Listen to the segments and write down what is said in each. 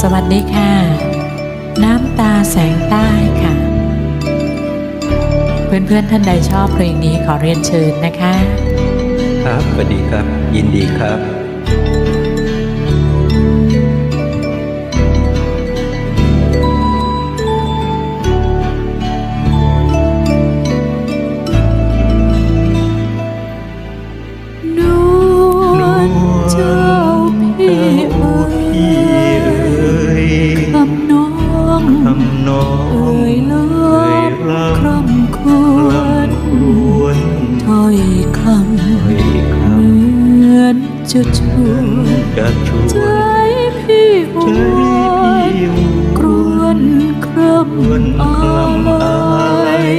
สวัสดีค่ะ น้ำตาแสงใต้ค่ะ เพื่อนๆท่านใดชอบเพลงนี้ขอเรียนเชิญนะคะ ครับสวัสดีครับ ยินดีครับ น้องเอ่ยลิเอ่ยฟล้คร่ำครวญลำรวนถ้อยคำเหมือนจะชวนจะชวใจพี่หใจวนหกรวนคร่ำอายย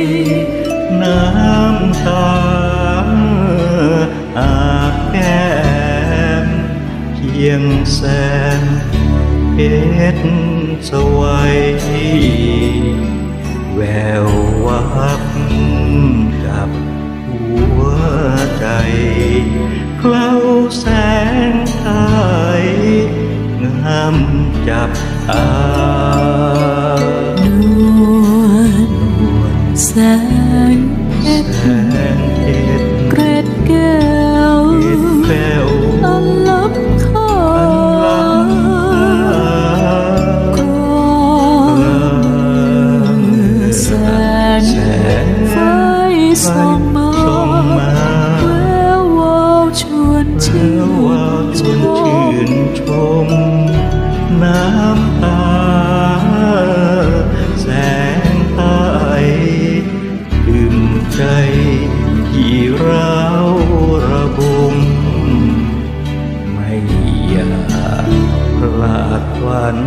น้ำตาอาบแก้มเพียงแสนเพชร สวัยแวววับจับหัวใจเคล้าแสงไทยงามจับตา ส่งมาส่องมาแวววาวชวนชื่นชม น้ำตา แสงใต้ดื่มใจที่ร้าวระบมไม่อยากพลาดวัน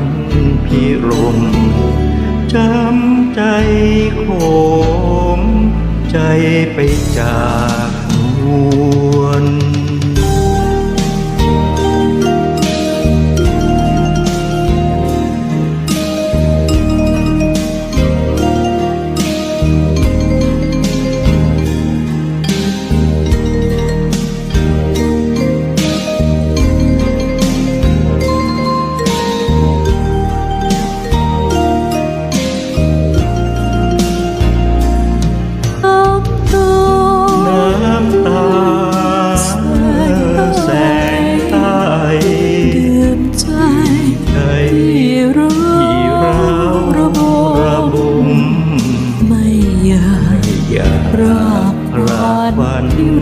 พิรมจำใจโค ใจไปจาก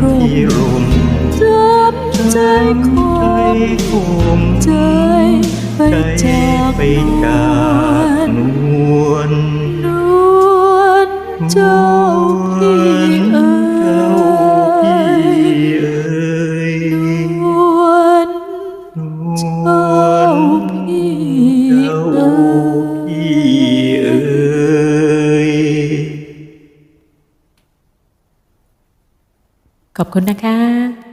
รมจำใจคใจมคมใจไปใจจาก ขอบคุณนะคะ